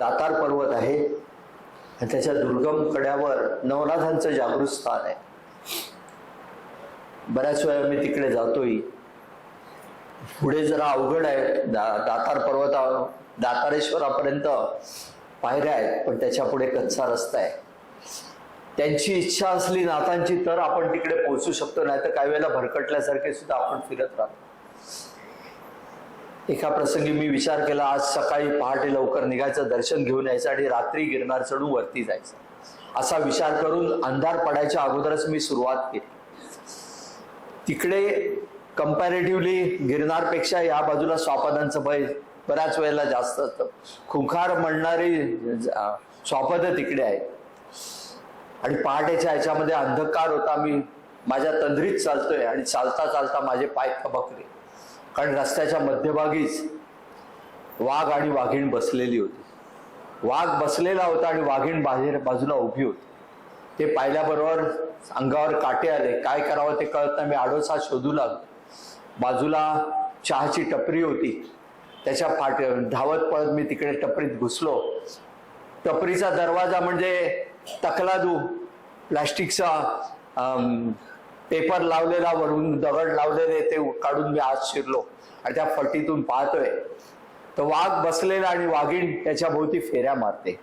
दातार पर्वत आहे. आणि त्याच्या दुर्गम कड्यावर नवनाथांचं जागृत स्थान आहे. बऱ्याच वेळा मी तिकडे जातोय. पुढे जरा अवघड आहे दा दातार पर्वता दातारेश्वरापर्यंत पायऱ्या आहेत पण त्याच्या पुढे कच्चा रस्ता आहे. त्यांची इच्छा असली नाथांची तर आपण तिकडे पोहोचू शकतो नाही तर काही वेळेला भरकटल्यासारखे सुद्धा आपण फिरत राहतो. एका प्रसंगी मी विचार केला आज सकाळी पहाटे लवकर निघायचं दर्शन घेऊन यायचं आणि रात्री गिरनार चढून वरती जायचं. असा विचार करून अंधार पडायच्या अगोदरच मी सुरुवात केली. तिकडे कम्पॅरेटिव्हली गिरनारपेक्षा या बाजूला स्वापदांचं भय बऱ्याच वेळेला जास्त असतं. खुंखार म्हणणारी स्वापद स्वापदं तिकडे आहेत आणि पहाटेच्या ह्याच्यामध्ये अंधकार होता मी माझ्या तंद्रीत चालतोय आणि चालता चालता माझे पाय खबकले कारण रस्त्याच्या मध्यभागीच वाघ आणि वाघीण बसलेली होती. वाघ बसलेला होता आणि वाघीण बाहेर बाजूला उभी होती. ते पाहिल्याबरोबर अंगावर काटे आले. काय करावं ते कळत नाही. मी आडोसा शोधू लागलो. बाजूला चहाची टपरी होती. त्याच्या फाट धावत पळत मी तिकडे टपरीत घुसलो. टपरीचा दरवाजा म्हणजे तकलादू प्लॅस्टिकचा पेपर लावलेला वरून दगड लावलेले ते काढून मी आज शिरलो. आणि त्या फटीतून पाहतोय तर वाघ बसलेला आणि वाघीण त्याच्या भोवती फेऱ्या मारते.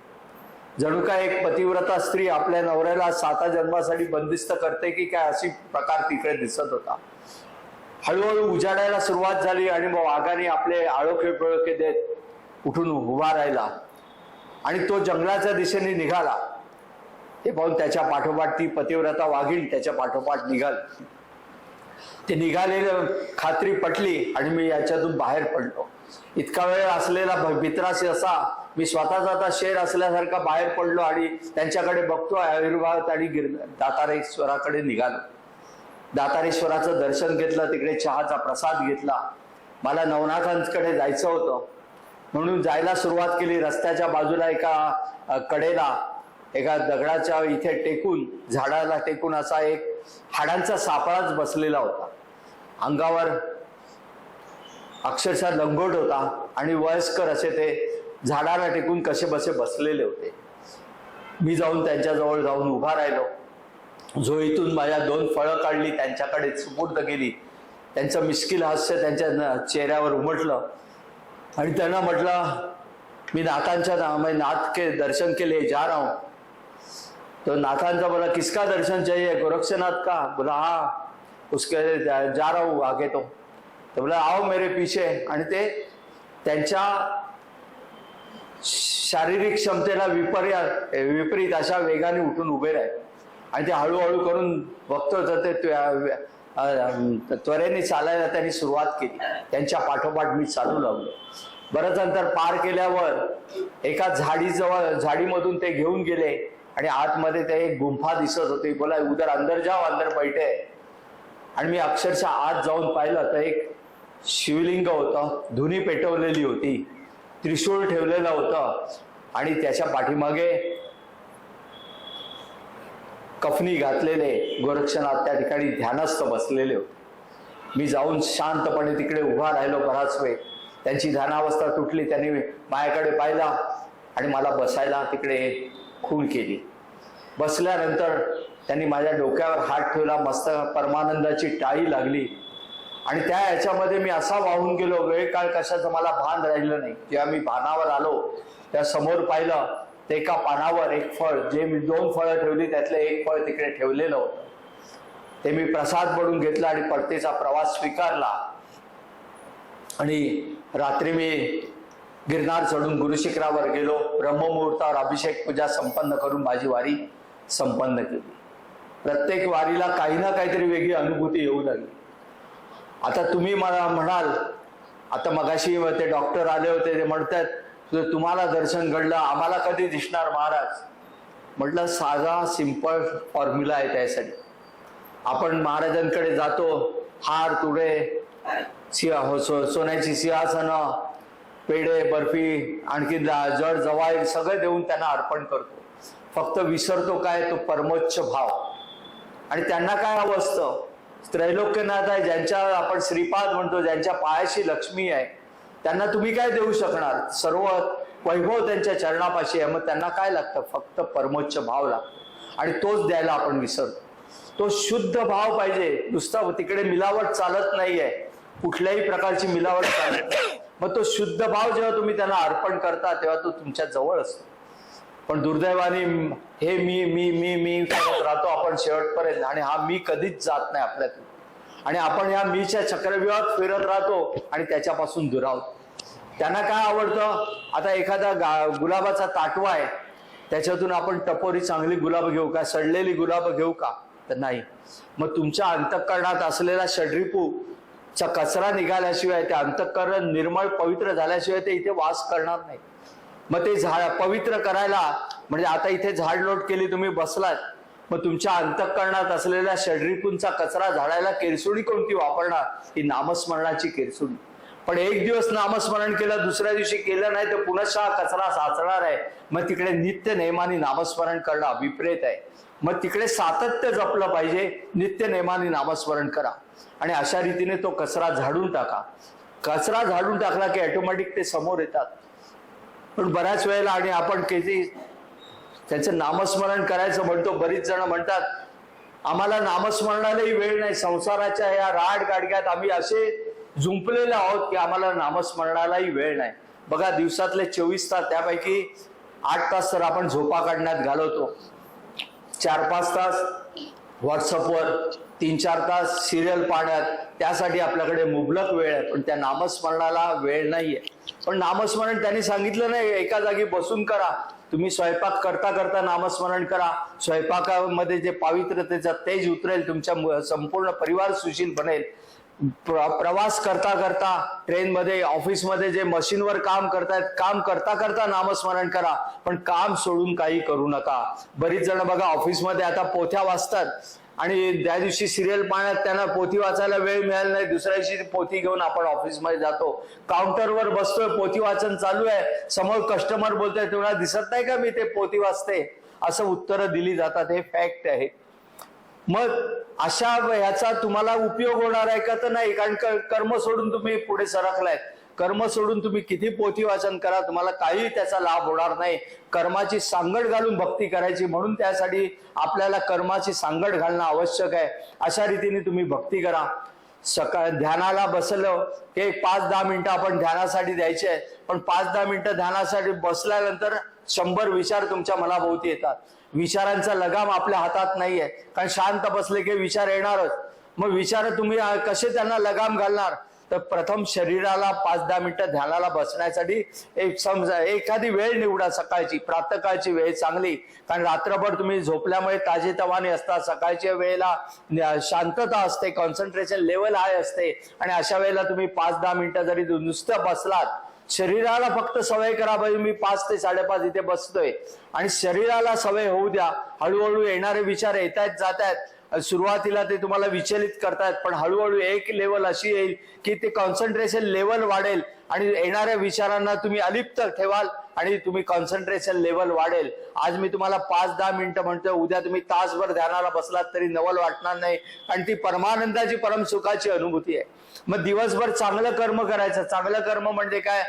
जणू काय एक पतिव्रता स्त्री आपल्या नवऱ्याला साता जन्मासाठी बंदिस्त करते की काय अशी प्रकार तिकडे दिसत होता. हळूहळू उजाडायला सुरुवात झाली आणि मग वाघाने आपले आळोखे पिळोखे देत उठून उभा राहिला. आणि तो जंगलाच्या दिशेने निघाला. ते पाहून त्याच्या पाठोपाठ ती पतिव्रता वाघीण त्याच्या पाठोपाठ निघाल. ते निघालेलं खात्री पटली आणि मी याच्यातून बाहेर पडलो. इतका वेळ असलेला भ- असा मी स्वतःचा आता शेर असल्यासारखा बाहेर पडलो आणि त्यांच्याकडे बघतो आयुर्वाद आणि गिर दातारेश्वराकडे निघालो. दातारेश्वराचं दर्शन घेतलं तिकडे चहाचा प्रसाद घेतला. मला नवनाथांकडे जायचं होतं. म्हणून जायला सुरुवात केली रस्त्याच्या बाजूला एका कडेला. एका दगडाच्या इथे टेकून झाडाला टेकून असा एक हाडांचा सापळाच बसलेला होता. अंगावर अक्षरशः लंगोट होता आणि वयस्कर असे ते झाडाला टेकून कसे बसे बसलेले होते. मी जाऊन त्यांच्याजवळ जाऊन उभा राहिलो. झोईतून माझ्या दोन फळं काढली त्यांच्याकडे सुपूर्द केली. त्यांचं मिश्किल हास्य त्यांच्या न- चेहऱ्यावर उमटलं. आणि त्यांना म्हटलं मी नाथांच्या नाथ के दर्शन केले जा रहा तो नाथांचा बोला किसका दर्शन चाहिए? गोरक्षनाथ का? बोला हा उसके जा जा रहा हूं आगे तो. तो बोला आओ मेरे पीछे. आणि ते त्यांच्या शारीरिक क्षमतेला विपर्या विपरीत अशा वेगाने उठून उभे राहिले. आणि ते हळूहळू करून बघतो तर ते त्वरेने चालायला त्यांनी सुरुवात केली. त्यांच्या पाठोपाठ मी चालू लागलो बरंच अंतर पार केल्यावर एका झाडीजवळ झाडीमधून ते घेऊन गेले. आणि आतमध्ये ते एक गुंफा दिसत होती. बोला उदर अंदर जाव अंदर बैठे. आणि मी अक्षरशः आत जाऊन पाहिलं तर एक शिवलिंग होतं धुनी पेटवलेली होती. त्रिशूळ ठेवलेलं होतं. आणि त्याच्या पाठीमागे कफनी घातलेले गोरक्षनाथ त्या ठिकाणी ध्यानस्थ बसलेले होते. मी जाऊन शांतपणे तिकडे उभा राहिलो बराच वेळ. त्यांची ध्यानावस्था तुटली त्यांनी माझ्याकडे पाहिला आणि मला बसायला तिकडे खूण केली. बसल्यानंतर त्यांनी माझ्या डोक्यावर हात ठेवला मस्त परमानंदाची टाळी लागली. आणि त्या याच्यामध्ये मी असा वाहून गेलो वेळ काळ कशाचं मला भान राहिलं नाही. जेव्हा मी भानावर आलो त्या समोर पाहिलं ते एका पानावर एक फळ जे मी दोन फळं ठेवली त्यातलं एक फळ तिकडे ठेवलेलं होतं. ते मी प्रसाद म्हणून घेतला आणि परतीचा प्रवास स्वीकारला. आणि रात्री मी गिरनार चढून गुरुशिखरावर गेलो. ब्रह्ममुहूर्तावर अभिषेक पूजा संपन्न करून माझी वारी संपन्न केली. प्रत्येक वारीला काही ना काहीतरी वेगळी अनुभूती येऊ लागली. आता तुम्ही मला म्हणाल आता मगाशी ते डॉक्टर आले होते ते म्हणतात तुम्हाला दर्शन घडलं आम्हाला कधी दिसणार महाराज? म्हटलं साधा सिंपल फॉर्म्युला आहे त्यासाठी. आपण महाराजांकडे जातो हार तुडे सिंह हो- सो- सोन्याची सिंहासनं पेढे बर्फी आणखी जड जवाई सगळं देऊन त्यांना अर्पण करतो. फक्त विसरतो काय? तो परमोच्च भाव. आणि त्यांना काय हवं असतं? त्रैलोक्यनाथ आहे ज्यांच्या आपण श्रीपाद म्हणतो ज्यांच्या पायाशी लक्ष्मी आहे त्यांना तुम्ही काय देऊ शकणार? सर्व वैभव त्यांच्या चरणापाशी आहे मग त्यांना काय लागतं? फक्त परमोच्च भाव लागतो. आणि तोच द्यायला आपण विसरतो. तो शुद्ध भाव पाहिजे. नुसता तिकडे मिलावट चालत नाहीये. कुठल्याही प्रकारची मिलावट चालत नाही. मग तो शुद्ध भाव जेव्हा तुम्ही त्यांना अर्पण करता तेव्हा तो तुमच्या जवळ असतो. पण दुर्दैवाने हे मी मी मी मी करत राहतो आपण शेवटपर्यंत. आणि हा मी कधीच जात नाही आपल्यातून. आणि आपण या मीच्या चक्रव्यूहात फिरत राहतो आणि त्याच्यापासून दुरावतो त्यांना काय आवडतं? आता एखादा गा- गुलाबाचा ताटवा आहे. त्याच्यातून आपण टपोरी चांगली गुलाब घेऊ का? सडलेली गुलाब घेऊ का? तर नाही. मग तुमच्या अंतःकरणात असलेला षड्रिपू चा कचरा निघाल्याशिवाय ते अंतःकरण निर्मळ पवित्र झाल्याशिवाय ते इथे वास करणार नाही. मग ते झाड पवित्र करायला म्हणजे आता इथे झाड लोट केली तुम्ही बसलात. मग तुमच्या अंतःकरणात असलेल्या षड्रिपूंचा कचरा झाडायला केरसुडी कोणती वापरणार? ही नामस्मरणाची केरसुडी पण एक दिवस नामस्मरण केलं दुसऱ्या दिवशी केलं नाही तर पुनश्च कचरा साचणार आहे. मग तिकडे नित्य नेमाने नामस्मरण करणं अभिप्रेत आहे. मग तिकडे सातत्य जपलं पाहिजे. नित्य नेमाने नामस्मरण करा. आणि अशा रीतीने तो कचरा झाडून टाका. कचरा झाडून टाकला की ऑटोमॅटिक ते समोर येतात. पण बऱ्याच वेळेला आणि आपण किती त्याचं नामस्मरण करायचं म्हणतो बरीच जण म्हणतात आम्हाला नामस्मरणालाही वेळ नाही. संसाराच्या या राड गाडग्यात आम्ही असे जुंपलेले आहोत की आम्हाला नामस्मरणालाही वेळ नाही. बघा दिवसातले चोवीस तास त्यापैकी आठ तास तर आपण झोपा काढण्यात घालवतो. चार पाच तास व्हॉट्सअपवर तीन चार तास सिरियल पाहण्यात. त्यासाठी आपल्याकडे मुबलक वेळ आहे. पण त्या नामस्मरणाला वेळ नाहीये. पण नामस्मरण त्यांनी सांगितलं नाही. एका जागी बसून करा. तुम्ही स्वयंपाक करता करता नामस्मरण करा. स्वयंपाकामध्ये जे पावित्रतेचा तेज उतरेल तुमच्या मु- संपूर्ण परिवार सुशील बनेल. प्र- प्रवास करता करता ट्रेनमध्ये ऑफिसमध्ये जे मशीनवर काम करतायत काम करता करता नामस्मरण करा पण काम सोडून काही करू नका. बरीच जण बघा ऑफिसमध्ये आता पोथ्या वाचतात आणि त्या दिवशी सिरियल पाहण्यात त्यांना पोथी वाचायला वेळ मिळाला नाही. दुसऱ्या दिवशी पोथी घेऊन आपण ऑफिसमध्ये जातो. काउंटरवर बसतोय पोथी वाचन चालू आहे. समोर कस्टमर बोलतोय तेवढा दिसत नाही का मी ते पोथी वाचते? असं उत्तरं दिली जातात. हे फॅक्ट आहे. मग अशा ह्याचा तुम्हाला उपयोग होणार आहे का तर नाही? कारण क- कर्म सोडून तुम्ही पुढे सरकलाय. कर्म सोडून तुम्ही किती पोथी वाचन करा तुम्हाला काही त्याचा लाभ होणार नाही. कर्माची सांगड घालून भक्ती करायची म्हणून त्यासाठी आपल्याला कर्माची सांगड घालणं आवश्यक आहे. अशा रीतीने तुम्ही भक्ती करा. सकाळ ध्यानाला बसलं हे पाच दहा मिनिटं आपण ध्यानासाठी द्यायचे आहे पण पाच दहा मिनिटं ध्यानासाठी बसल्यानंतर शंभर विचार तुमच्या मनाभोवती येतात. विचारांचा लगाम आपल्या हातात नाहीये. कारण शांत बसले की विचार येणारच. मग विचार तुम्ही कसे त्यांना लगाम घालणार? तर प्रथम शरीराला पाच दहा मिनिटं ध्यानाला बसण्यासाठी एक समजा एखादी वेळ निवडा सकाळची. प्रातकाळची वेळ चांगली. कारण रात्रभर तुम्ही झोपल्यामुळे ताजेतवाने असतात सकाळच्या वेळेला शांतता असते. कॉन्सन्ट्रेशन लेवल हाय असते. आणि अशा वेळेला तुम्ही पाच दहा मिनिटं जरी नुसतं बसलात शरीराला फक्त सवय करा पाहिजे मी पाच ते साडेपाच इथे बसतोय. आणि शरीराला सवय होऊ द्या. हळूहळू येणारे विचार येत आहेत जात आहेत सुरुवातीला ते तुम्हाला विचलित करतायत पण हळूहळू एक लेवल अशी येईल की ते कॉन्सन्ट्रेशन लेवल वाढेल. आणि येणाऱ्या विचारांना तुम्ही अलिप्त ठेवाल. आणि तुम्ही कॉन्सन्ट्रेशन लेवल वाढेल. आज मी तुम्हाला पाच दहा मिनिटं म्हणतोय उद्या तुम्ही तासभर ध्यानाला बसलात तरी नवल वाटणार नाही. आणि ती परमानंदाची परमसुखाची अनुभूती आहे. मग दिवसभर चांगलं कर्म करायचं. चांगलं कर्म म्हणजे काय?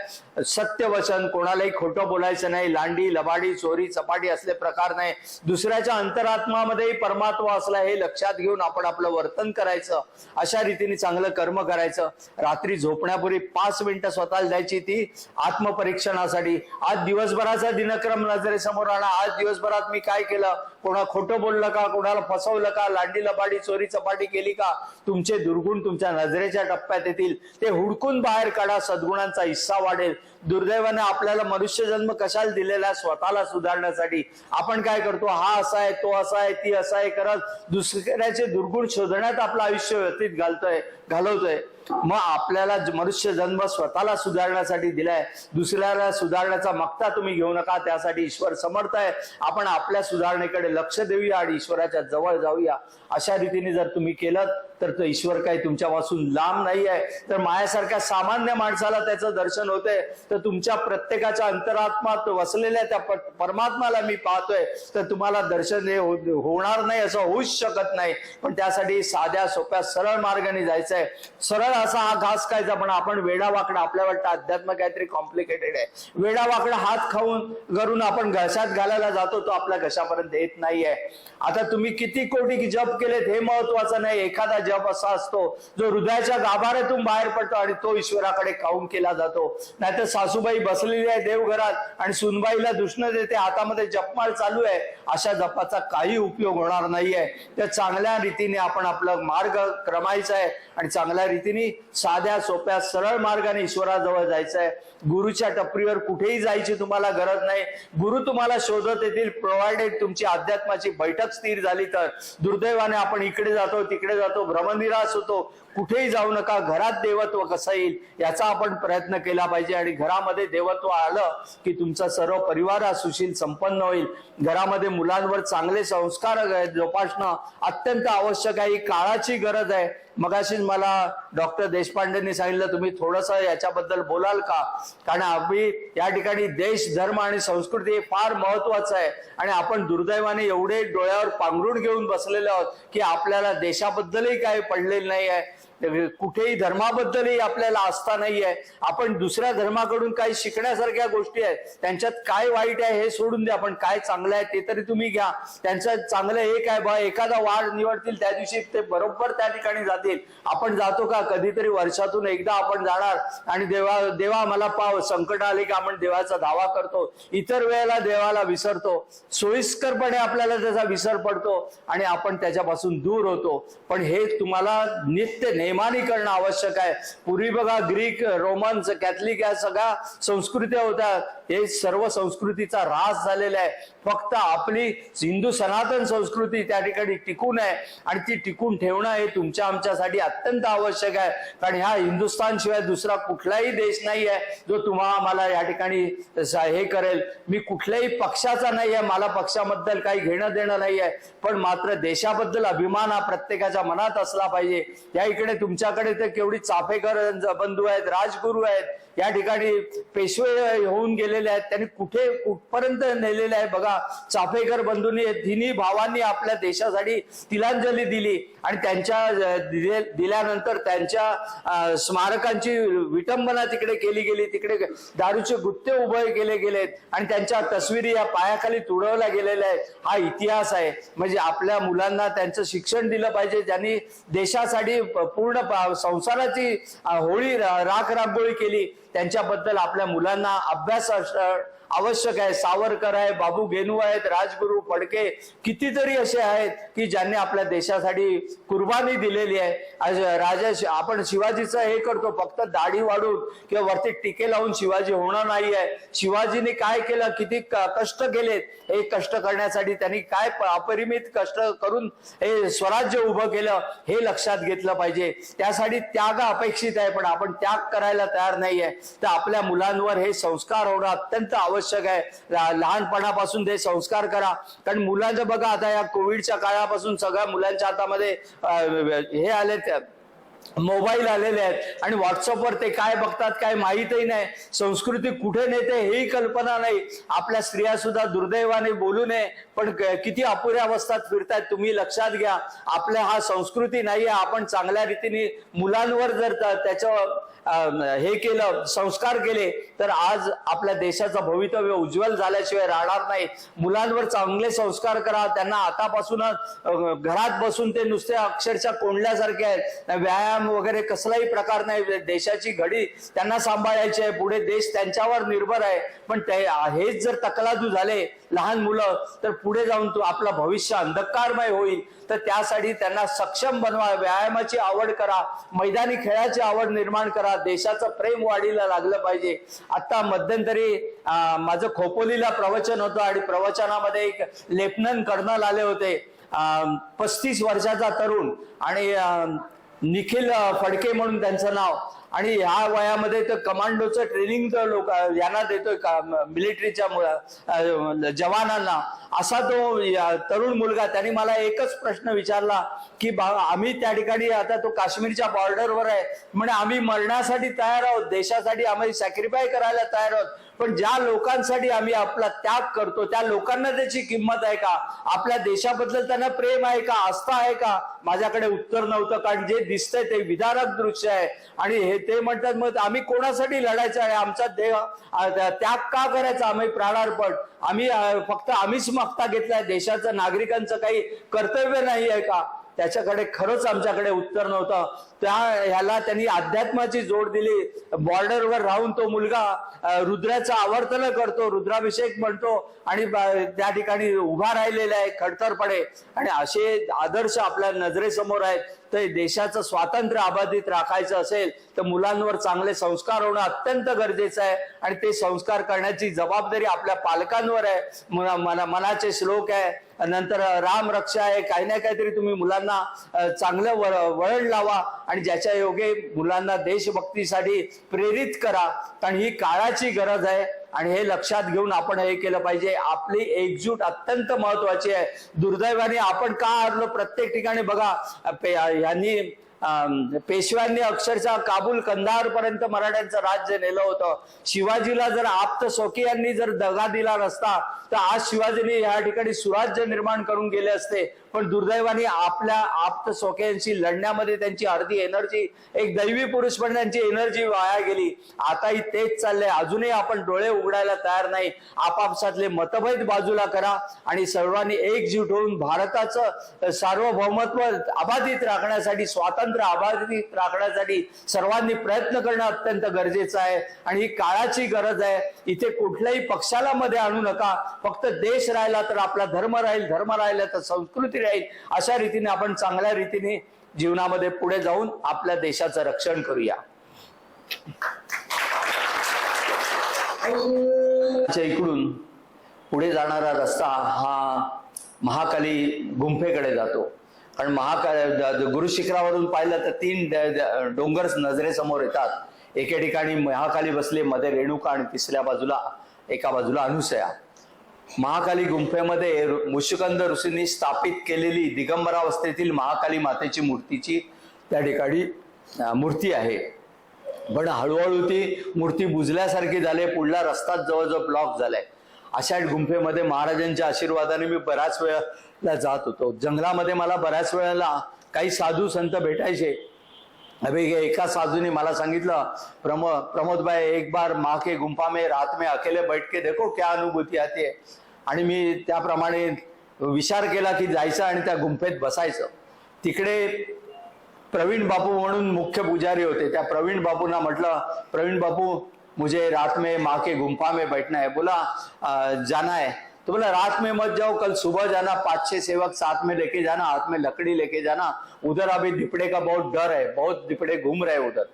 सत्य वचन. कोणालाही खोटं बोलायचं नाही. लांडी लबाडी चोरी चपाटी असले प्रकार नाही. दुसऱ्याच्या अंतरात्मामध्येही परमात्मा असला हे लक्षात घेऊन आपण आपलं वर्तन करायचं. अशा रीतीने चांगलं कर्म करायचं. रात्री झोपण्यापूर्वी पाच मिनिटं स्वतःला द्यायची ती आत्मपरीक्षणासाठी. आज दिवसभराचा दिनक्रम नजरेसमोर आणा. आज दिवसभरात मी काय केलं? कोणा खोटं बोललं का? कोणाला फसवलं का? लांडी लबाडी चोरी चपाटी केली का? तुमचे दुर्गुण तुमच्या नजरेच्या टप्प्यात येतील. ते हुडकून बाहेर काढा सद्गुणांचा हिस्सा वाढेल. दुर्दैवाने आपल्याला मनुष्य जन्म कशाला दिलेला? स्वतःला सुधारण्यासाठी. आपण काय करतो? हा असा आहे तो असा आहे ती असा आहे करत दुसऱ्याचे दुर्गुण शोधण्यात आपलं आयुष्य व्यतीत घालतोय घालवतोय. मग आपल्याला मनुष्य जन्म स्वतःला सुधारण्यासाठी दिलाय. दुसऱ्याला सुधारण्याचा मक्ता तुम्ही घेऊ नका. त्यासाठी ईश्वर समर्थ आहे. आपण आपल्या सुधारणेकडे लक्ष देऊया आणि ईश्वराच्या जवळ जाऊया. अशा रीतीने जर तुम्ही केलं तर तो ईश्वर काही तुमच्यापासून लांब नाही आहे तर माझ्यासारख्या सामान्य माणसाला त्याचं दर्शन होतंय तर तुमच्या प्रत्येकाच्या अंतरात्मात वसलेल्या त्या परमात्माला मी पाहतोय. तर तुम्हाला दर्शन हे होणार नाही असं होऊच शकत नाही. पण त्यासाठी साध्या सोप्या सरळ मार्गाने जायचंय. सरळ असा हा घास खायचा पण आपण वेडा वाकडा आपल्या वाटतं अध्यात्म काहीतरी कॉम्प्लिकेटेड आहे. वेडा वाकडा हात खाऊन करून आपण घशात घालायला जातो तो आपल्या घशापर्यंत येत नाहीये. आता तुम्ही किती कोटी जप केलेत हे महत्वाचं नाही. एखादा जप असा असतो जो हृदयाच्या गाभाऱ्यातून बाहेर पडतो आणि तो ईश्वराकडे काउन केला जातो. नाहीतर सासूबाई बसलेली आहे देवघरात आणि सुनबाईला दुष्ण देते हातामध्ये जपमाळ चालू आहे. अशा जपाचा काही उपयोग होणार नाहीये. त्या चांगल्या रीतीने आपण आपला मार्ग क्रमायचा आहे आणि चांगल्या रीतीने साध्या सोप्या सरळ मार्गाने ईश्वराजवळ जायचं आहे गुरुच्या टपरीवर कुठेही जायची तुम्हाला गरज नाही. गुरु तुम्हाला शोधत येतील प्रोव्हाइडेड तुमची अध्यात्माची बैठक स्थिर झाली तर दुर्दैवाने आपण इकडे जातो तिकडे जातो भ्रमनिराश होतो कुठेही जाऊ नका घरात देवत्व कसं येईल याचा आपण प्रयत्न केला पाहिजे. आणि घरामध्ये देवत्व आलं की तुमचा सर्व परिवार हा सुशील संपन्न होईल. घरामध्ये मुलांवर चांगले संस्कार जोपासणं अत्यंत आवश्यक आहे. ही काळाची गरज आहे. मगाशीच मला डॉक्टर देशपांडेंनी सांगितलं तुम्ही थोडंसं याच्याबद्दल बोलाल का? कारण आम्ही या ठिकाणी देश धर्म आणि संस्कृती हे फार महत्वाचं आहे. आणि आपण दुर्दैवाने एवढे डोळ्यावर पांघरून घेऊन बसलेले आहोत की आपल्याला देशाबद्दलही काही पडलेलं नाही आहे. कुठेही धर्माबद्दलही आपल्याला आस्था नाही आहे आपण दुसऱ्या धर्माकडून काही शिकण्यासारख्या गोष्टी आहेत. त्यांच्यात काय वाईट आहे हे सोडून द्या पण काय चांगलं आहे ते तरी तुम्ही घ्या. त्यांचं चांगलं हे काय बा एखादा वाढ निवडतील त्या दिवशी ते बरोबर त्या ठिकाणी जातील. आपण जातो का? कधीतरी वर्षातून एकदा आपण जाणार आणि देवा देवा मला पाव संकट आले की आपण देवाचा धावा करतो. इतर वेळेला देवाला विसरतो. सोयीस्करपणे आपल्याला त्याचा विसर पडतो आणि आपण त्याच्यापासून दूर होतो. पण हे तुम्हाला नित्य नेमानी करणं आवश्यक आहे. पूर्वी बघा ग्रीक रोमन्स कॅथलिक या सगळ्या संस्कृत्या होत्या. हे सर्व संस्कृतीचा ऱ्हास झालेला आहे. फक्त आपली हिंदू सनातन संस्कृती त्या ठिकाणी टिकून आहे. आणि ती टिकून ठेवणं हे तुमच्या आमच्यासाठी अत्यंत आवश्यक आहे. कारण ह्या हिंदुस्थान शिवाय दुसरा कुठलाही देश नाही आहे जो तुम्हाला मला या ठिकाणी हे करेल. मी कुठल्याही पक्षाचा नाही आहे. मला पक्षाबद्दल काही घेणं देणं नाही आहे. पण मात्र देशाबद्दल अभिमान हा प्रत्येकाच्या मनात असला पाहिजे. या इकडे तुमच्याकडे तर केवढी चाफेकर बंधू आहेत राजगुरू आहेत. या ठिकाणी पेशवे होऊन गेलेले आहेत. त्यांनी कुठे कुठपर्यंत नेलेले आहे बघा. चाफेकर बंधूंनी तिन्ही भावांनी आपल्या देशासाठी तिलांजली दिली. आणि त्यांच्या दिल्यानंतर त्यांच्या स्मारकांची विटंबना तिकडे केली गेली. तिकडे दारूचे गुत्ते उभे केले गेलेत. आणि त्यांच्या तस्विरी या पायाखाली तुडवल्या गेलेल्या आहेत. हा इतिहास आहे. म्हणजे आपल्या मुलांना त्यांचं शिक्षण दिलं पाहिजे. ज्यांनी देशासाठी पूर्ण संसाराची होळी राख रांगोळी केली. त्यांच्याबद्दल आपल्या मुलांना अभ्यास आवश्यक आहे. सावरकर आहे बाबू गेनू आहेत राजगुरू फडके कितीतरी असे आहेत की ज्यांनी आपल्या देशासाठी कुर्बानी दिलेली आहे. राजा शि- आपण शिवाजीचं हे करतो फक्त दाढी वाढून किंवा वरती टिके लावून शिवाजी होणार नाही आहे. शिवाजीने काय केलं? किती क- कष्ट केलेत? हे कष्ट करण्यासाठी त्यांनी काय प- अपरिमित कष्ट करून हे स्वराज्य उभं केलं हे लक्षात घेतलं पाहिजे. त्यासाठी त्याग अपेक्षित आहे पण आपण त्याग करायला तयार नाही आहे तर आपल्या मुलांवर हे संस्कार होणं अत्यंत आवश्यक आहे. लहानपणापासून ते संस्कार करा. कारण मुलांचं बघा आता या कोविडच्या काळापासून सगळ्या मुलांच्या हातामध्ये हे आले मोबाईल आलेले आहेत. आणि व्हॉट्सअपवर ते काय बघतात काय माहीतही नाही. संस्कृती कुठे नेते हेही कल्पना नाही. आपल्या स्त्रिया सुद्धा दुर्दैवाने बोलू नये. पण किती अपुऱ्या अवस्थात फिरतायत तुम्ही लक्षात घ्या. आपल्या हा संस्कृती नाहीये. आपण चांगल्या रीतीने मुलांवर जर त- त्याचं हे केलं संस्कार केले तर आज आपल्या देशाचं भवितव्य उज्ज्वल झाल्याशिवाय राहणार नाही. मुलांवर चांगले संस्कार करा. त्यांना आतापासूनच घरात बसून ते नुसते अक्षरशः कोंडल्यासारखे आहेत. व्यायाम व्यायाम वगैरे कसलाही प्रकार नाही. देशाची घडी त्यांना सांभाळायची आहे. पुढे देश त्यांच्यावर निर्भर आहे. पण ते हेच जर तकलाजू झाले लहान मुलं तर पुढे जाऊन तू आपलं भविष्य अंधकारमय होईल. तर त्यासाठी त्यांना सक्षम बनवा. व्यायामाची आवड करा. मैदानी खेळाची आवड निर्माण करा. देशाचं प्रेम वाढीला लागलं पाहिजे. आता मध्यंतरी माझं खोपोलीला प्रवचन होतं आणि प्रवचनामध्ये एक लेफ्टनंट कर्नल आले होते. पस्तीस वर्षाचा तरुण. आणि निखिल फडके म्हणून त्यांचं नाव. आणि ह्या वयामध्ये तर कमांडोचं ट्रेनिंग तर लोक यांना देतोय का मिलिटरीच्या जवानांना. असा तो तरुण मुलगा त्यांनी मला एकच प्रश्न विचारला की बा आम्ही त्या ठिकाणी आता तो काश्मीरच्या बॉर्डरवर आहे. म्हणे आम्ही मरण्यासाठी तयार आहोत देशासाठी आम्ही सॅक्रिफाय करायला तयार आहोत. पण ज्या लोकांसाठी आम्ही आपला त्याग करतो त्या लोकांना त्याची किंमत आहे का? आपल्या देशाबद्दल त्यांना प्रेम आहे का? आस्था आहे का? माझ्याकडे उत्तर नव्हतं कारण जे दिसतंय ते विदारक दृश्य आहे. आणि हे ते म्हणतात मग आम्ही कोणासाठी लढायचं आहे? आमचा देह त्याग का करायचा? आम्ही प्राणार्पण. आम्ही फक्त आम्हीच मागता घेतलाय. देशाचं नागरिकांचं काही कर्तव्य नाही आहे का? त्याच्याकडे खरंच आमच्याकडे उत्तर नव्हतं. त्या ह्याला त्यांनी अध्यात्माची जोड दिली. बॉर्डरवर राहून तो मुलगा रुद्राचं आवर्तन करतो. रुद्राभिषेक म्हणतो आणि त्या ठिकाणी उभा राहिलेला आहे खडतरपणे. आणि असे आदर्श आपल्या नजरेसमोर आहेत. तर देशाचं स्वातंत्र्य अबाधित राखायचं असेल तर मुलांवर चांगले संस्कार होणं अत्यंत गरजेचं आहे. आणि ते संस्कार करण्याची जबाबदारी आपल्या पालकांवर आहे. मना- मना- मनाचे श्लोक आहे. नंतर राम रक्षा आहे. काही ना काहीतरी तुम्ही मुलांना चांगलं वळण लावा. आणि ज्याच्या योगे मुलांना देशभक्तीसाठी प्रेरित करा. कारण ही काळाची गरज आहे आणि हे लक्षात घेऊन आपण हे केलं पाहिजे. आपली एकजूट अत्यंत महत्वाची आहे. दुर्दैवाने आपण का हरलो? प्रत्येक ठिकाणी बघा. यांनी पेशव्यांनी अक्षरशः काबूल कंधार पर्यंत मराठ्यांचं राज्य नेलं होतं. शिवाजीला जर आप्त स्वकीयांनी जर दगा दिला नसता तर आज शिवाजीने या ठिकाणी सुराज्य निर्माण करून गेले असते. पण दुर्दैवाने आपल्या आप्त स्वकीयांशी लढण्यामध्ये त्यांची अर्धी एनर्जी एक दैवी पुरुष पण त्यांची एनर्जी वाया गेली. आताही तेच चाललंय. अजूनही आपण डोळे उघडायला तयार नाही. आपापसातले मतभेद बाजूला करा आणि सर्वांनी एकजूट होऊन भारताचं सार्वभौमत्व अबाधित राखण्यासाठी स्वातंत्र्य अबाधित राखण्यासाठी सर्वांनी प्रयत्न करणं अत्यंत गरजेचं आहे. आणि ही काळाची गरज आहे. इथे कुठल्याही पक्षाला मध्ये आणू नका. फक्त देश राहिला तर आपला धर्म राहील धर्म राहिला तर संस्कृती राहील. अशा रीतीने आपण चांगल्या रीतीने जीवनामध्ये पुढे जाऊन आपल्या देशाचं रक्षण करूया. इकडून पुढे जाणारा रस्ता हा महाकाली गुंफेकडे जातो. कारण महाकाल गुरु शिखरावरून पाहिलं तर तीन डोंगर नजरेसमोर येतात. एके ठिकाणी महाकाली बसले मध्ये रेणुका आणि तिसऱ्या बाजूला एका बाजूला अनुसया. महाकाली गुंफेमध्ये मुशुकंद ऋषींनी स्थापित केलेली दिगंबरावस्थेतील महाकाली मातेची मूर्तीची त्या ठिकाणी मूर्ती आहे. पण हळूहळू ती मूर्ती बुजल्यासारखी झाली पुढला रस्ताच जवळजवळ ब्लॉक झालाय. अशा गुंफेमध्ये महाराजांच्या आशीर्वादाने मी बऱ्याच वेळेला जात होतो. जंगलामध्ये मला बऱ्याच वेळेला काही साधू संत भेटायचे. अभी एका साधूने मला सांगितलं प्रमो प्रमोद भाई एक बार माँ के गुंफा में रात में अकेले बैठ के देखो क्या अनुभूती आती आणि मी त्याप्रमाणे विचार केला की जायचं आणि त्या गुंफेत बसायचं. तिकडे प्रवीण बापू म्हणून मुख्य पुजारी होते. त्या प्रवीण बापूंना म्हटलं प्रवीण बापू मुझे रात में माँ के गुंफा में बैठना है। बोला जाना है। तो बोला रात में मत जाओ कल सुबह जाना पांच छह सेवक साथ में लेके जाना हाथ में लकड़ी लेके जाना। उधर अभी दिपड़े का बहुत डर है बहुत दिपड़े घूम रहे उधर।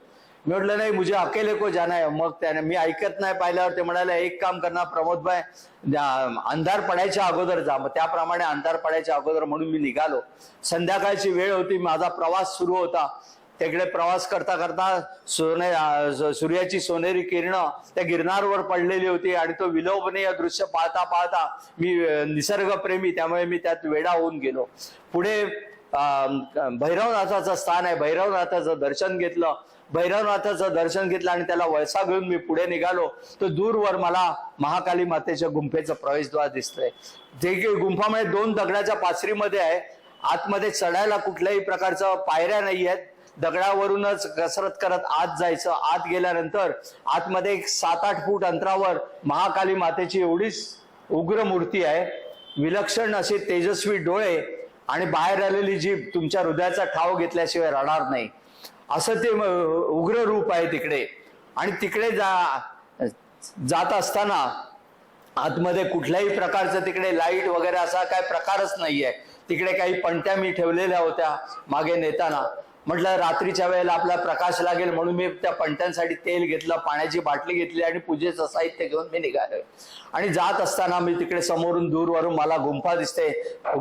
मी म्हटलं नाही मुझे अकेले को जाना है मग त्याने मी ऐकत नाही पाहिल्यावर ते म्हणाले एक काम करणार प्रमोदभाई भाई अंधार पडायच्या अगोदर जा. मग त्याप्रमाणे अंधार पडायच्या अगोदर म्हणून मी निघालो. संध्याकाळची वेळ होती माझा प्रवास सुरू होता. तिकडे प्रवास करता करता सोने सूर्याची सोनेरी किरणं त्या गिरनारवर पडलेली होती आणि तो विलोभनीय दृश्य पाहता पाहता मी निसर्गप्रेमी त्यामुळे मी त्यात वेडा होऊन गेलो. पुढे भैरवनाथाचं स्थान आहे. भैरवनाथाचं दर्शन घेतलं. भैरवनाथाचं दर्शन घेतलं आणि त्याला वळसा घेऊन मी पुढे निघालो. तर दूरवर मला महाकाली मातेच्या गुंफेचं प्रवेशद्वार दिसतंय. जे की गुंफामध्ये दोन दगडाच्या पाचरीमध्ये आहे. आतमध्ये चढायला कुठल्याही प्रकारचं पायऱ्या नाही आहेत दगडावरूनच कसरत करत आत जायचं. आत गेल्यानंतर आतमध्ये एक सात आठ फूट अंतरावर महाकाली मातेची एवढीच उग्र मूर्ती आहे. विलक्षण असे तेजस्वी डोळे आणि बाहेर आलेली जीभ तुमच्या हृदयाचा ठाव घेतल्याशिवाय राहणार नाही. असं ते उग्र रूप आहे तिकडे. आणि तिकडे जा जात असताना आतमध्ये कुठल्याही प्रकारचं तिकडे लाइट वगैरे असा काय प्रकारच नाहीये. तिकडे काही पणत्या मी ठेवलेल्या होत्या मागे नेताना. म्हटलं रात्रीच्या वेळेला आपला प्रकाश लागेल म्हणून मी त्या पणत्यांसाठी तेल घेतलं पाण्याची बाटली घेतली आणि पूजेचं साहित्य घेऊन मी निघालोय आणि जात असताना मी तिकडे समोरून दूरवरून मला गुंफा दिसते.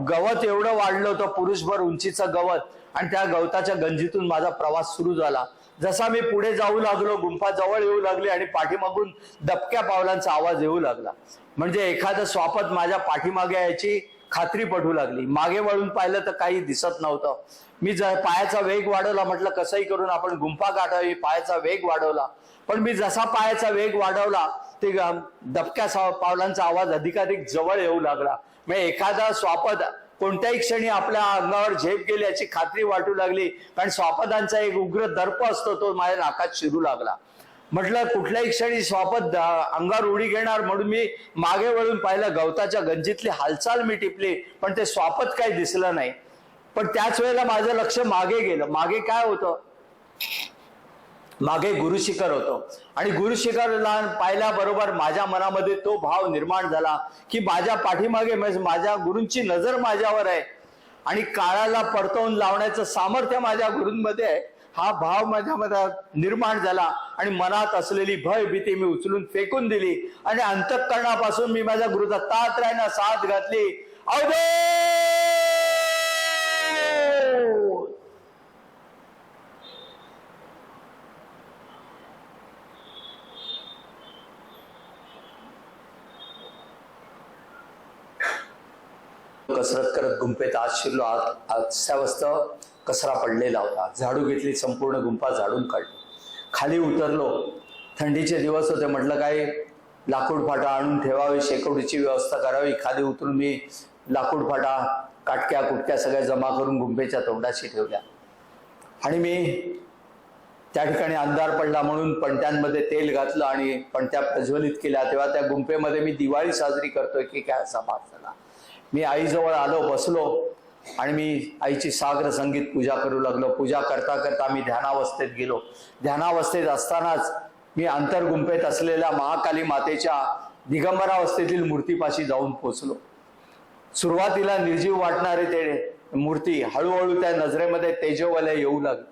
गवत एवढं वाढलं होतं पुरुषभर उंचीचं गवत. आणि त्या गवताच्या गंजीतून माझा प्रवास सुरू झाला. जसा मी पुढे जाऊ लागलो गुंफा जवळ येऊ लागली आणि पाठीमागून दबक्या पावलांचा आवाज येऊ लागला. म्हणजे एखादं स्वापत माझ्या पाठीमागे यायची खात्री पडू लागली. मागे वळून पाहिलं तर काही दिसत नव्हतं. मी पायाचा वेग वाढवला म्हटलं कसंही करून आपण गुंफा गाठावी पायाचा वेग वाढवला. पण मी जसा पायाचा वेग वाढवला ते दबक्या पावलांचा आवाज अधिकाधिक जवळ येऊ लागला. म्हणजे एखादा स्वापद कोणत्याही क्षणी आपल्या अंगावर झेप गेली याची खात्री वाटू लागली. कारण स्वापदांचा एक उग्र दर्प असतो तो माझ्या नाकात शिरू लागला. म्हटलं कुठल्याही क्षणी स्वापद अंगावर उडी घेणार म्हणून मी मागे वळून पाहिलं गवताच्या गंजीतली हालचाल मी टिपली पण ते स्वापद काही दिसलं नाही. पण त्याच वेळेला माझं लक्ष मागे गेलं. मागे काय होतं? मागे गुरुशिखर होतो. आणि गुरुशिखरला पाहिल्याबरोबर माझ्या मनामध्ये तो भाव निर्माण झाला की माझ्या पाठीमागे माझ्या गुरूंची नजर माझ्यावर आहे. आणि काळाला परतवून लावण्याचं सामर्थ्य माझ्या गुरूंमध्ये आहे. हा भाव माझ्यामध्ये निर्माण झाला आणि मनात असलेली भय भीती मी उचलून फेकून दिली. आणि अंतःकरणापासून मी माझ्या गुरुचा तात्र्यानं साथ घातली. अवधूत कसरत करत गुंफेत आज शिरलो आत आजच्यावस्थ कचरा पडलेला होता. झाडू घेतली संपूर्ण गुंफा झाडून काढली. खाली उतरलो. थंडीचे दिवस होते. म्हटलं काय लाकूड फाटा आणून ठेवावी? शेकोटीची व्यवस्था करावी? खाली उतरून मी लाकूड फाटा काटक्या कुटक्या सगळ्या जमा करून गुंफेच्या तोंडाशी ठेवल्या. आणि मी त्या ठिकाणी अंधार पडला म्हणून पणत्यांमध्ये तेल घातलं आणि पणत्या प्रज्वलित केल्या. तेव्हा त्या गुंफेमध्ये मी दिवाळी साजरी करतोय की काय असा भाग मी आईजवळ आलो बसलो आणि मी आईची सागर संगीत पूजा करू लागलो. पूजा करता करता मी ध्यानावस्थेत गेलो. ध्यानावस्थेत असतानाच मी अंतरगुंफेत असलेल्या महाकाली मातेच्या दिगंबरावस्थेतील मूर्तीपाशी जाऊन पोचलो. सुरुवातीला निर्जीव वाटणारे ते मूर्ती हळूहळू त्या नजरेमध्ये तेजोवलय येऊ लागली.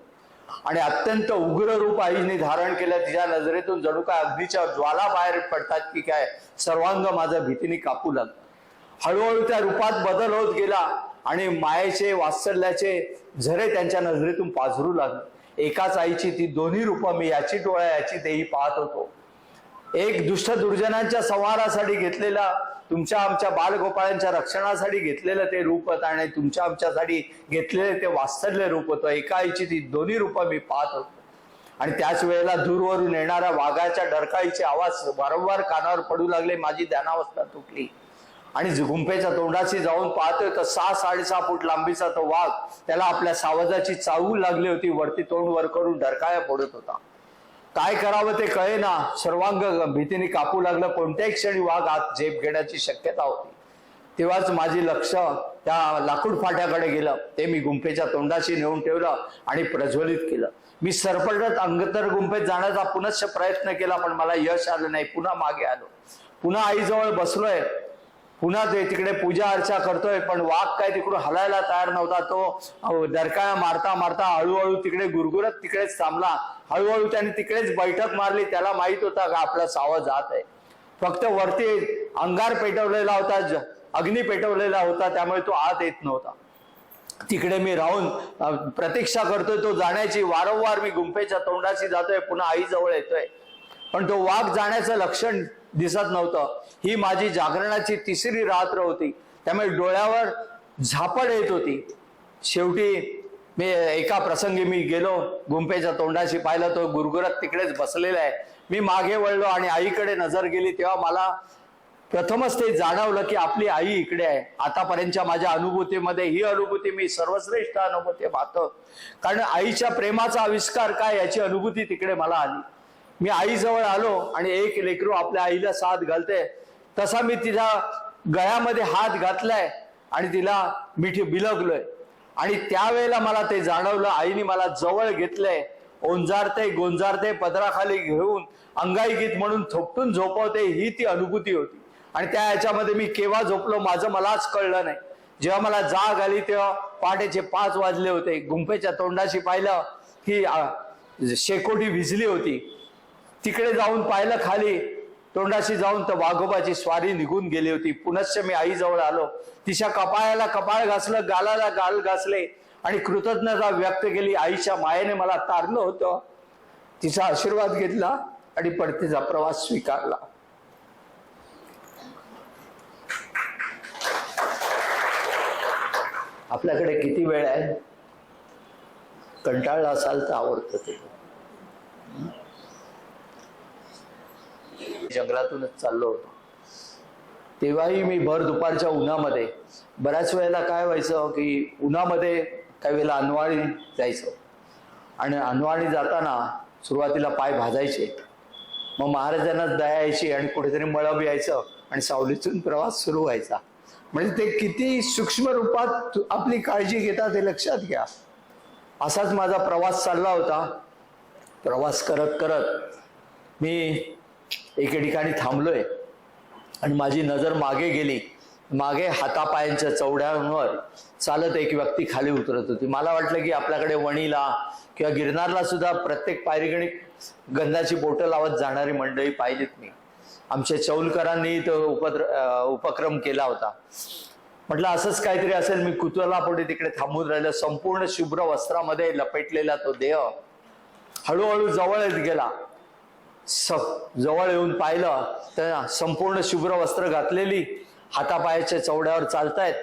आणि अत्यंत उग्र रूप आईने धारण केलं. तिच्या नजरेतून जणू काय अग्नीच्या ज्वाला बाहेर पडतात की काय सर्वांग माझ्या भीतीने कापू लागलं. हळूहळू त्या रूपात बदल होत गेला आणि मायेचे वात्सल्याचे झरे त्यांच्या नजरेतून पाझरू लागले. एकाच आईची ती दोन्ही रूपं मी याची डोळ्या याची तेही पाहत होतो. एक दुष्ट दुर्जनांच्या संहारासाठी घेतलेला तुमच्या आमच्या बालगोपाळांच्या रक्षणासाठी घेतलेलं ते रूप होतं आणि तुमच्या आमच्यासाठी घेतलेले ते वास्तल्य रूप होतं. एका आईची ती दोन्ही रूपं मी पाहत होतो. आणि त्याच वेळेला दूरवरून येणाऱ्या वाघाच्या डरकाळीचे आवाज वारंवार कानावर पडू लागले. माझी ध्यानावस्था तुटली. आणि गुंफेच्या तोंडाशी जाऊन पाहतोय तर सहा साडेसहा फूट लांबीचा तो वाघ त्याला आपल्या सावजाची चावू लागली होती वरती तोंड वर करून डरकाळ्या पडत होता. काय करावं ते कळे ना सर्वांग भीतीने कापू लागलं. कोणत्याही क्षणी वाघ आत झेप घेण्याची शक्यता होती. तेव्हाच माझी लक्ष त्या लाकूड फाट्याकडे गेलं. ते मी गुंफेच्या तोंडाशी नेऊन ठेवलं आणि प्रज्वलित केलं. मी सरपटत अंगतर गुंफेत जाण्याचा पुनश्च प्रयत्न केला पण मला यश आलं नाही. पुन्हा मागे आलो. पुन्हा आईजवळ बसलोय. पुन्हा ते तिकडे पूजा अर्चा करतोय पण वाघ काय तिकडून हलायला तयार नव्हता. तो अहो, मारता मारता हळूहळू तिकडे गुरगुरत तिकडेच थांबला. हळूहळू त्याने तिकडेच बैठक मारली. त्याला माहीत होता का आपला सावध जात आहे. फक्त वरती अंगार पेटवलेला होता ज- अग्नी पेटवलेला होता त्यामुळे तो आत येत नव्हता. तिकडे मी राहून प्रतीक्षा करतोय. तो जाण्याची वारंवार मी गुंफेच्या तोंडाशी जातोय. पुन्हा आईजवळ येतोय. पण तो वाघ जाण्याचं लक्षण दिसत नव्हतं. ही माझी जागरणाची तिसरी रात्र होती. त्यामुळे डोळ्यावर झापड येत होती. शेवटी मी एका प्रसंगी मी गेलो गुंपेच्या तोंडाशी पाहिलं तो गुरगुरत तिकडेच बसलेला आहे. मी मागे वळलो आणि आईकडे नजर गेली तेव्हा मला प्रथमच ते जाणवलं की आपली आई इकडे आहे. आतापर्यंतच्या माझ्या अनुभूतीमध्ये ही अनुभूती मी सर्वश्रेष्ठ अनुभूती पाहतो. कारण आईच्या प्रेमाचा आविष्कार काय याची अनुभूती तिकडे मला आली. मी आईजवळ आलो आणि एक लेकरू आपल्या आईला साथ घालते. तसा मी तिला गळ्यामध्ये हात घातलाय आणि तिला मिठी बिलगलोय. आणि त्यावेळेला मला ते जाणवलं आईने मला जवळ घेतलंय. ओंजारते गोंजारते पदराखाली घेऊन अंगाई गीत म्हणून थोपटून झोपवते ही ती अनुभूती होती. आणि त्या याच्यामध्ये मी केव्हा झोपलो माझं मलाच कळलं नाही. जेव्हा मला जाग आली तेव्हा पहाटेचे पाच वाजले होते. गुंफेच्या तोंडाशी पाहिलं की शेकोटी भिजली होती. तिकडे जाऊन पाहिलं खाली तोंडाशी जाऊन तर वाघोबाची स्वारी निघून गेली होती. पुनश्च मी आईजवळ आलो. तिच्या कपाळाला कपाळ घासलं गालाला गाल घासले आणि कृतज्ञता व्यक्त केली. आईच्या मायेने मला तारलं होतं. तिचा आशीर्वाद घेतला आणि परतीचा प्रवास स्वीकारला. आपल्याकडे किती वेळ आहे? कंटाळला असाल तर आवडतं ते. जंगलातूनच चाललो होतो. तेव्हाही मी भर दुपारच्या उन्हामध्ये बऱ्याच वेळेला काय व्हायचं की उन्हामध्ये काही वेळेला अनवाळी जायचं. आणि अनवाणी जाताना सुरुवातीला पाय भाजायचे. मग महाराजांना दया यायची आणि कुठेतरी मळब यायचं आणि सावलीतून प्रवास सुरू व्हायचा. म्हणजे ते किती सूक्ष्म रूपात आपली काळजी घेतात हे लक्षात घ्या. असाच माझा प्रवास चालला होता. प्रवास करत करत मी एके ठिकाणी थांबलोय. आणि माझी नजर मागे गेली. मागे हातापायांच्या चौड्यांवर चालत एक व्यक्ती खाली उतरत होती. मला वाटलं की आपल्याकडे वणीला किंवा गिरनारला सुद्धा प्रत्येक पायरीगणी गंधाची बोटं लावत जाणारी मंडळी पाहिलीत मी. आमच्या चौलकरांनी तो उपद्र उपक्रम केला होता. म्हटलं असंच काहीतरी असेल मी कुतूहलापोटी तिकडे थांबून राहिलं. संपूर्ण शुभ्र वस्त्रामध्ये लपेटलेला तो देह हळूहळू जवळ येत गेला. स जवळ येऊन पाहिलं तर संपूर्ण शुभ्र वस्त्र घातलेली हातापायाच्या चौड्यावर चालतायत.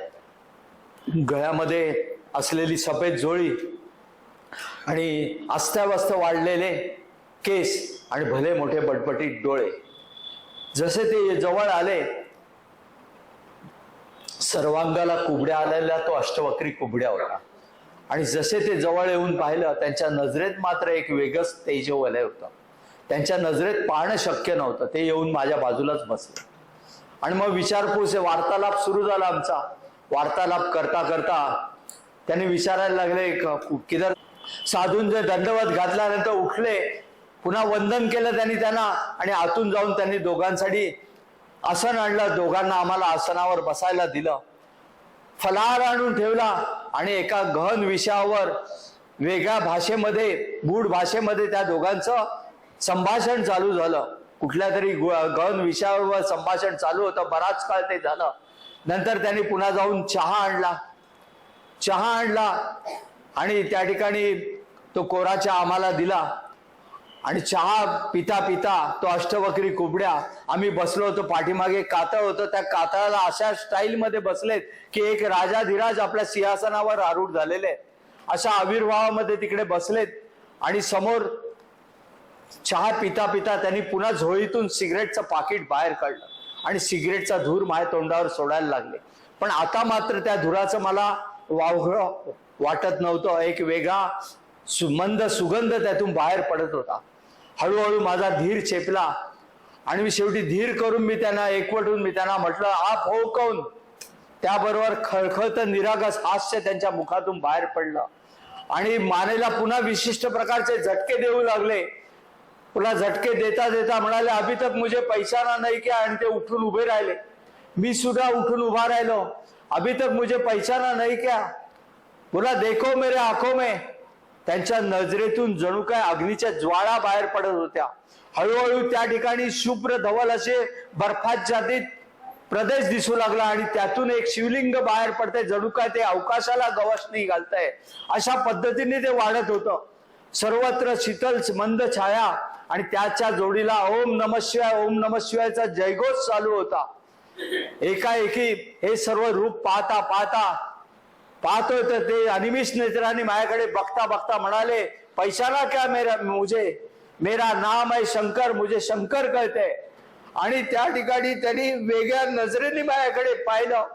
गळ्यामध्ये असलेली सफेद जोळी आणि अस्ताव्यस्त वाढलेले केस आणि भले मोठे बटबटीत डोळे. जसे ते जवळ आले सर्वांगाला कुबड्या आलेल्या तो अष्टवक्री कुबड्या होता. आणि जसे ते जवळ येऊन पाहिलं त्यांच्या नजरेत मात्र एक वेगळंच तेजवलय होतं. त्यांच्या नजरेत पाहणं शक्य नव्हतं. ते येऊन माझ्या बाजूलाच बसले. आणि मग विचारपूस हे वार्तालाप सुरू झाला आमचा. वार्तालाप करता करता त्यांनी विचारायला लागले क- साधून जे दंडवत घातल्यानंतर उठले. पुन्हा वंदन केलं त्यांनी त्यांना आणि आतून जाऊन त्यांनी दोघांसाठी आसन आणलं. दोघांना आम्हाला आसनावर बसायला दिलं. फलाहार आणून ठेवला आणि एका गहन विषयावर वेगळ्या भाषेमध्ये गूढ भाषेमध्ये त्या दोघांचं संभाषण चालू झालं. कुठल्या तरी गु- गहन विषयावर संभाषण चालू होतं. बराच काळ ते झालं. नंतर त्यांनी पुन्हा जाऊन चहा आणला. चहा आणला आणि त्या ठिकाणी तो कोरा चहा आम्हाला दिला. आणि चहा पिता पिता तो अष्टवक्री कुबड्या आम्ही बसलो होतो पाठीमागे. कातळ होतं. त्या कातळाला अशा स्टाईलमध्ये बसलेत की एक राजाधिराज आपल्या सिंहासनावर आरूढ झालेले. अशा आविर्भावामध्ये तिकडे बसलेत. आणि समोर चहा पिता पिता त्यांनी पुन्हा झोळीतून सिगरेटचं पाकिट बाहेर काढलं आणि सिगरेटचा धूर माझ्या तोंडावर सोडायला लागले. पण आता मात्र त्या धुराचं मला वावघ वाटत नव्हतं. एक वेगळा सुमंद सुगंध त्यातून बाहेर पडत होता. हळूहळू माझा धीर चेपला आणि मी शेवटी धीर करून मी त्यांना एकवटून मी त्यांना म्हटलं आप हो कौन? त्याबरोबर खळखळत निरागस हास्य त्यांच्या मुखातून बाहेर पडलं. आणि मानेला पुन्हा विशिष्ट प्रकारचे झटके देऊ लागले. पुन्हा झटके देता देता म्हणाले अभी तक मुझे पैसाना नाही क्या? आणि ते उठून उभे राहिले. मी सुद्धा उठून उभा राहिलो. अभी तक मुझे पैसाना नाही क्या? पुन्हा देखो मेरे आखो मे. त्यांच्या नजरेतून जणू काय अग्नीच्या ज्वाळा बाहेर पडत होत्या. हळूहळू त्या ठिकाणी शुभ्र धवल असे बर्फाच्छादित प्रदेश दिसू लागला आणि त्यातून एक शिवलिंग बाहेर पडते. जणू काय ते अवकाशाला गवसणी घालतंय. अशा पद्धतीने ते वाढत होतं. सर्वत्र शीतल मंद छाया आणि त्याच्या जोडीला ओम नम शिवाय ओम नम शिवायचा जयघोष चालू होता. एकाएकी हे सर्व रूप पाहता पाहता पाहतोय तर ते अनिमिष नेत्राने माझ्याकडे बघता बघता म्हणाले पैशाला क्या मेरा मुझे मेरा नाम आहे शंकर मुझे शंकर कळते आणि त्या ठिकाणी त्यांनी वेगळ्या नजरेने माझ्याकडे पाहिलं.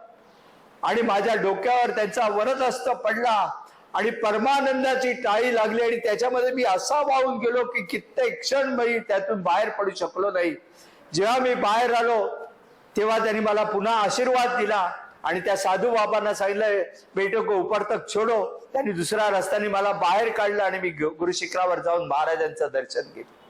आणि माझ्या डोक्यावर त्यांचा वरद हस्त पडला. आणि परमानंदाची टाळी लागली आणि त्याच्यामध्ये मी असा वाहून गेलो की कित्येक क्षण मी त्यातून बाहेर पडू शकलो नाही. जेव्हा मी बाहेर आलो तेव्हा त्यांनी मला पुन्हा आशीर्वाद दिला आणि त्या साधू बाबांना सांगितलं बेटो को उपर तक छोडो. त्यांनी दुसऱ्या रस्त्याने मला बाहेर काढलं आणि मी गु- गुरु शिखरावर जाऊन महाराजांचं दर्शन घेतलं.